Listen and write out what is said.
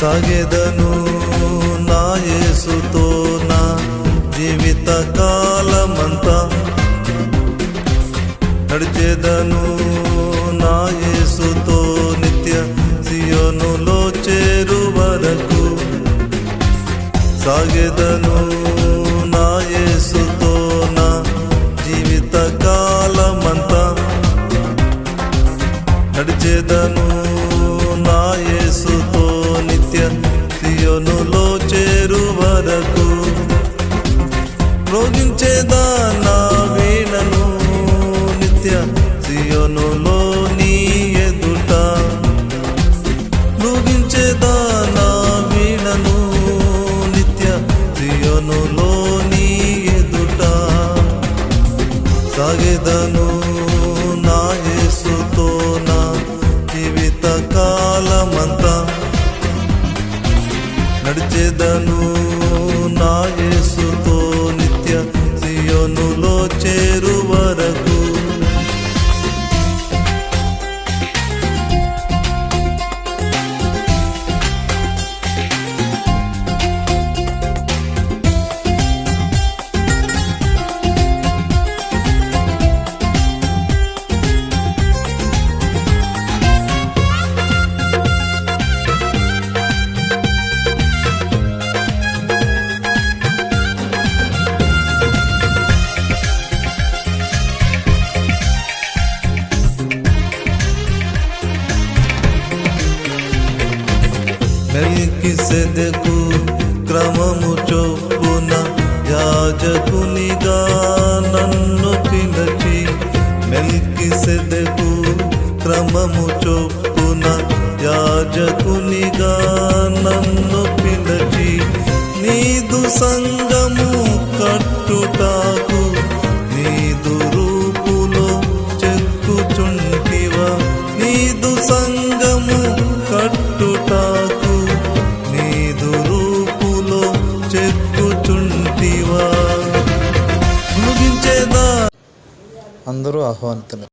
సాగెదను నా యేసుతో నా జీవిత కాలమంతా నడిచేదను నా యేసుతో నిత్య సియోనులో చేరు వరకు సాగెదను నా యేసుతో నా జీవిత కాలమంతా నడిచేదను నా యేసుతో నిత్య సియోనులో చేరు వరకు రోగించేదా నా వీణను నిత్య సియోనులో నీ ఎదుట రోగించేదా నా వీణను నిత్య సియోనులో నీ ఎదుట సాగేదను నా యేసుతో నా జీవిత కాలమంత నడిచేదను మెల్కి సెదకు క్రమము చొప్పున యాజకునిగా నన్ను పిలచి మెల్కి సెదకు క్రమము చొప్పున యాజకునిగా నన్ను పిలచి నీదు సంగము కట్టుటాకు నీదు రూపులో చెక్కుచుంటివా? నీదు సంగము కట్టుటాకు అందరూ ఆహ్వానితులు.